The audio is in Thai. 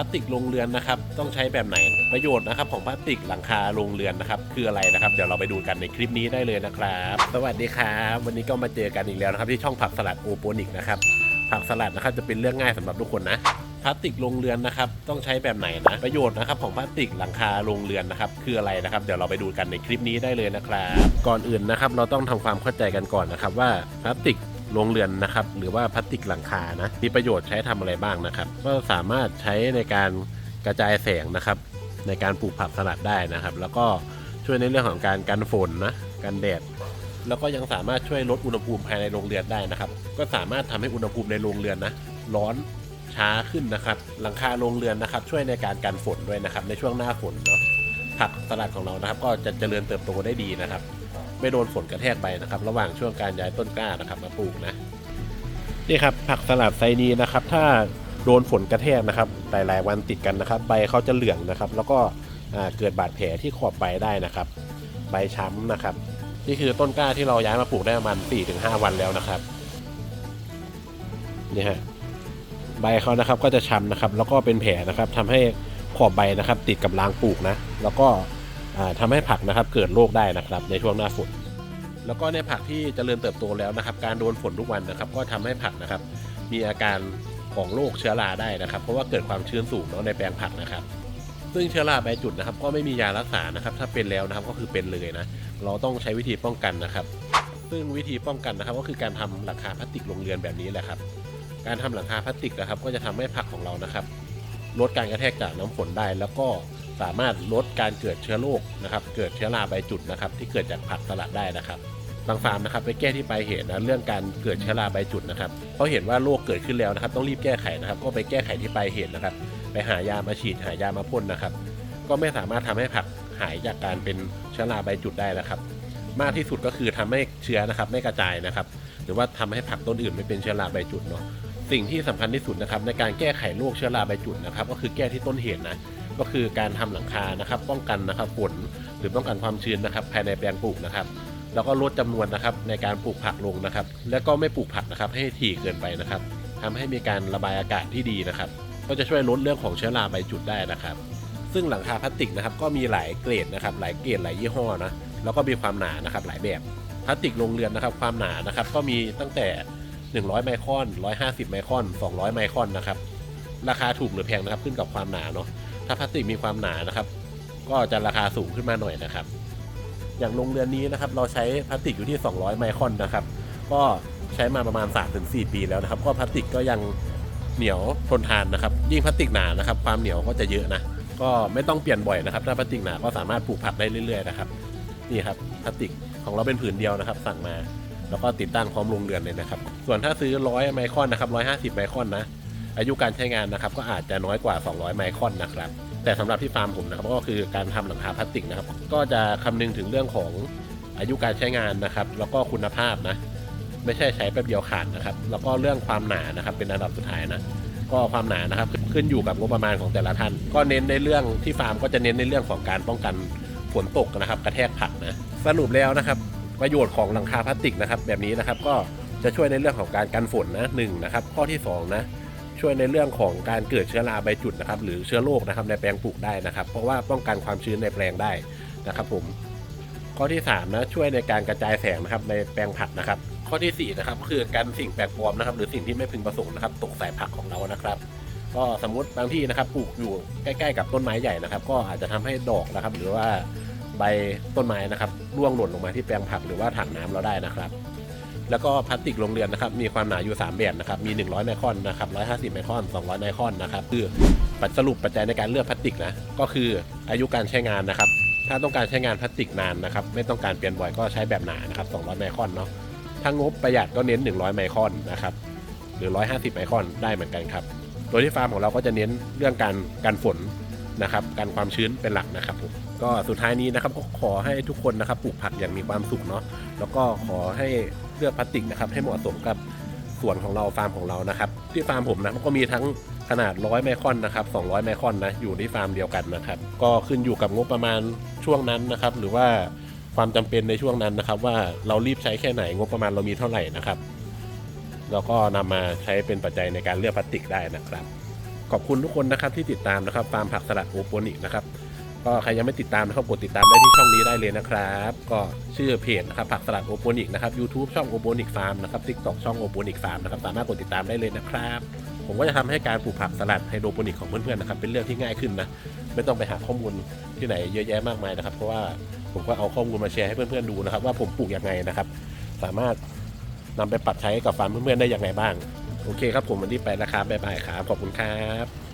ลาสติกโรงเรือนนะครับ ต้องใช้แบบไหนประโยชน์นะครับของพลาสติกหลังคาโรงเรือนนะครับ คืออะไรนะครับ เดี๋ยวเราไปดูกันในคลิปนี้ได้เลยนะครับ สวัสดีครับ วันนี้ก็มาเจอกันอีกแล้วนะครับ ที่ช่องผักสลัดโอโปนิกนะครับผักสลัดนะครับจะเป็นเรื่องง่ายสำหรับทุกคนนะพลาสติกโรงเรือนนะครับต้องใช้แบบไหนนะประโยชน์นะครับของพลาสติกหลังคาโรงเรือนนะครับคืออะไรนะครับเดี๋ยวเราไปดูกันในคลิปนี้ได้เลยนะครับก่อนอื่นนะครับเราต้องทำความเข้าใจกันก่อนนะครับว่าพลาสติก โรงเรือนนะครับ หรือว่าพลาสติกหลังคานะมีประโยชน์ใช้ทำอะไรบ้างนะครับ ก็สามารถใช้ในการกระจายแสงนะครับ ในการปลูกผักสลัดได้นะครับ แล้วก็ช่วยในเรื่องของการกันฝนนะกันแดดแล้วก็ยังสามารถช่วยลดอุณหภูมิภายในโรงเรือนได้นะครับ ก็สามารถทำให้อุณหภูมิในโรงเรือนนะร้อนช้าขึ้นนะครับ หลังคาโรงเรือนนะครับ ช่วยในการกันฝนด้วยนะครับ ในช่วงหน้าฝนเนาะผักสลัดของเรานะครับ ก็จะเจริญเติบโตได้ดีนะครับ ไม่โดนฝนกระแทกไปนะครับ ระหว่างช่วงการย้ายต้นกล้านะครับ มาปลูกนะนี่ครับผักสลัดไซนีนะครับ ถ้าโดนฝนกระแทกนะครับหลายๆวันติดกันนะครับ ใบเขาจะเหลืองนะครับ แล้วก็เกิดบาดแผลที่ขอบใบได้นะครับ ใบช้ำนะครับ นี่คือต้นกล้าที่เราย้ายมาปลูกได้ประมาณ4-5 วันแล้วนะครับนี่ฮะใบเขานะครับก็จะช้ำนะครับ แล้วก็เป็นแผลนะครับทำให้ขอบใบนะครับ ติดกับรางปลูกนะ แล้วก็ อ่าทำให้ผักนะครับเกิดโรคได้นะครับในช่วงหน้าฝนแล้วก็ในผักที่จเจริญเติบโตแล้วนะครับ การโดนฝนทุกวันนะครับ ก็ทำให้ผักนะครับ มีอาการของโรคเชื้อราได้นะครับ เพราะว่าเกิดความชื้นสูงเนาะในแปลงผักนะครับ ซึ่งเชื้อราใบจุดนะครับ ก็ไม่มียารักษานะครับ ถ้าเป็นแล้วนะครับก็คือเป็นเลยนะเราต้องใช้วิธีป้องกันนะครับ ซึ่งวิธีป้องกันนะครับ ก็คือการทำหลังคาพลาสติกโรงเรือนแบบนี้แหละครับ การทำหลังคาพลาสติกนะครับ ก็จะทำให้ผักของเรานะครับลดการกระแทกจากน้ำฝนได้แล้วก็ สามารถลดการเกิดเชื้อโรคนะครับ เกิดเชื้อราใบจุดนะครับ ที่เกิดจากผักสลัดได้นะครับบางฟาร์มนะครับไปแก้ที่ปลายเหตุนะเรื่องการเกิดเชื้อราใบจุดนะครับเพราะเห็นว่าโรคเกิดขึ้นแล้วนะครับ ต้องรีบแก้ไขนะครับ ก็ไปแก้ไขที่ปลายเหตุนะครับ ไปหายามาฉีดหายามาพ่นนะครับ ก็ไม่สามารถทำให้ผักหายจากการเป็นเชื้อราใบจุดได้นะครับ มากที่สุดก็คือทำให้เชื้อนะครับ ไม่กระจายนะครับ หรือว่าทำให้ผักต้นอื่นไม่เป็นเชื้อราใบจุดเนาะสิ่งที่สำคัญที่สุดนะครับในการแก้ไขโรคเชื้อราใบจุดนะครับ ก็คือแก้ที่ต้นเหตุนะ ก็คือการทำหลังคานะครับป้องกันนะครับฝนหรือป้องกันความชื้นนะครับ ภายในแปลงปลูกนะครับ แล้วก็ลดจำนวนนะครับในการปลูกผักลงนะครับ แล้วก็ไม่ปลูกผักนะครับ ให้ถี่เกินไปนะครับทำให้มีการระบายอากาศที่ดีนะครับ ก็จะช่วยลดเรื่องของเชื้อราใบจุดได้นะครับ ซึ่งหลังคาพลาสติกนะครับ ก็มีหลายเกรดนะครับ หลายเกรดหลายยี่ห้อนะแล้วก็มีความหนานะครับ หลายแบบพลาสติกโรงเรือนนะครับ ความหนานะครับ ก็มีตั้งแต่ 100 ไมครอน 150 ไมครอน 200 ไมครอนนะครับ ราคาถูกหรือแพงนะครับ ขึ้นกับความหนาเนาะ ถ้าพลาสติกมีความหนานะครับ ก็จะราคาสูงขึ้นมาหน่อยนะครับ อย่างโรงเรือนนี้นะครับ เราใช้พลาสติกอยู่ที่ 200 ไมครอนนะครับ ก็ใช้มาประมาณ 3-4 ปีแล้วนะครับ ก็พลาสติกก็ยังเหนียวทนทานนะครับ ยิ่งพลาสติกหนานะครับ ความเหนียวก็จะเยอะนะ ก็ไม่ต้องเปลี่ยนบ่อยนะครับ ถ้าพลาสติกหนาก็สามารถปลูกผักได้เรื่อยๆนะครับ นี่ครับพลาสติกของเราเป็นผืนเดียวนะครับ สั่งมา แล้วก็ติดตั้งพร้อมลงเรือนเลยนะครับ ส่วนถ้าซื้อ 100 ไมครอนนะครับ 150 ไมครอนนะ อายุการใช้งานนะครับก็อาจจะน้อยกว่า 200 ไมครอนนะครับแต่สำหรับที่ฟาร์มผมนะครับก็คือการทำหลังคาพลาสติกนะครับ ก็จะคำนึงถึงเรื่องของอายุการใช้งานนะครับ แล้วก็คุณภาพนะ ไม่ใช่ใช้แป๊บเดียวขาดนะครับ แล้วก็เรื่องความหนานะครับ เป็นอันดับสุดท้ายนะก็ความหนานะครับขึ้นอยู่กับงบประมาณของแต่ละท่าน ก็เน้นในเรื่องที่ฟาร์มก็จะเน้นในเรื่องของการป้องกันฝนตกนะครับ กระแทกผักนะสรุปแล้วนะครับ ประโยชน์ของหลังคาพลาสติกนะครับ แบบนี้นะครับก็จะช่วยในเรื่องของการกันฝนนะหนึ่งนะครับ ข้อที่สองนะ ช่วยในเรื่องของการเกิดเชื้อราใบจุดนะครับหรือเชื้อโรคนะครับในแปลงปลูกได้นะครับ เพราะว่าป้องกันความชื้นในแปลงได้นะครับผมข้อที่สามนะช่วยในการกระจายแสงนะครับในแปลงผักนะครับ ข้อที่สี่นะครับก็คือการสิ่งแปลกปลอมนะครับ หรือสิ่งที่ไม่พึงประสงค์นะครับตกใส่ผักของเรานะครับ ก็สมมุติบางที่นะครับปลูกอยู่ใกล้ ๆ กับต้นไม้ใหญ่นะครับ ก็อาจจะทำให้ดอกนะครับ หรือว่าใบต้นไม้นะครับร่วงหล่นลงมาที่แปลงผักหรือว่าถังน้ำเราได้นะครับ แล้วก็พลาสติกโรงเรือนนะครับมีความหนาอยู่ 3 แบบนะครับมี 100 ไมครอนนะครับ150 ไมครอน 200 ไมครอนนะครับคือปัจสรุปปัจจัยในการเลือกพลาสติกนะก็คืออายุการใช้งานนะครับถ้าต้องการใช้งานพลาสติกนานนะครับไม่ต้องการเปลี่ยนบ่อยก็ใช้แบบหนานะครับ200 ไมครอนเนาะถ้างบประหยัดก็เน้น 100 ไมครอนนะครับหรือ 150 ไมครอนได้เหมือนกันครับโดยที่ฟาร์มของเราก็จะเน้นเรื่องการการฝนนะครับการความชื้นเป็นหลักนะครับผม ก็สุดท้ายนี้นะครับก็ขอให้ทุกคนนะครับปลูกผักอย่างมีความสุขเนาะแล้วก็ขอให้เลือกพลาสติกนะครับให้เหมาะสมกับส่วนของเราฟาร์มของเรานะครับ ที่ฟาร์มผมนะก็มีทั้งขนาด 100 ไมครอนนะครับ 200 ไมครอนนะอยู่ที่ฟาร์มเดียวกันนะครับ ก็ขึ้นอยู่กับงบประมาณช่วงนั้นนะครับ หรือว่าความจำเป็นในช่วงนั้นนะครับ ว่าเรารีบใช้แค่ไหนงบประมาณเรามีเท่าไหร่นะครับแล้วก็นำมาใช้เป็นปัจจัยในการเลือกพลาสติกได้นะครับ ขอบคุณทุกคนนะครับที่ติดตามนะครับฟาร์มผักสลัดโอโปนิกนะครับ ก็ใครยังไม่ติดตามนะครับกดติดตามได้ที่ช่องนี้ได้เลยนะครับ ก็ชื่อเพจนะครับผักสลัดโอโปนิกนะครับ YouTube ช่องโอโปนิกฟาร์มนะครับ TikTok ช่องโอโปนิกฟาร์มนะครับสามารถกดติดตามได้เลยนะครับ ผมก็จะทำให้การปลูกผักสลัดไฮโดรโปนิกของเพื่อนๆนะครับเป็นเรื่องที่ง่ายขึ้นนะไม่ต้องไปหาข้อมูลที่ไหนเยอะแยะมากมายนะครับ เพราะว่าผมก็เอาข้อมูลมาแชร์ให้เพื่อนๆดูนะครับ ว่าผมปลูกยังไงนะครับ สามารถนำไปปรับใช้กับฟาร์มเพื่อนๆได้อยังไงบ้าง โอเคครับผมวันนี้ไปแล้วครับบ๊ายบายครับขอบคุณครับ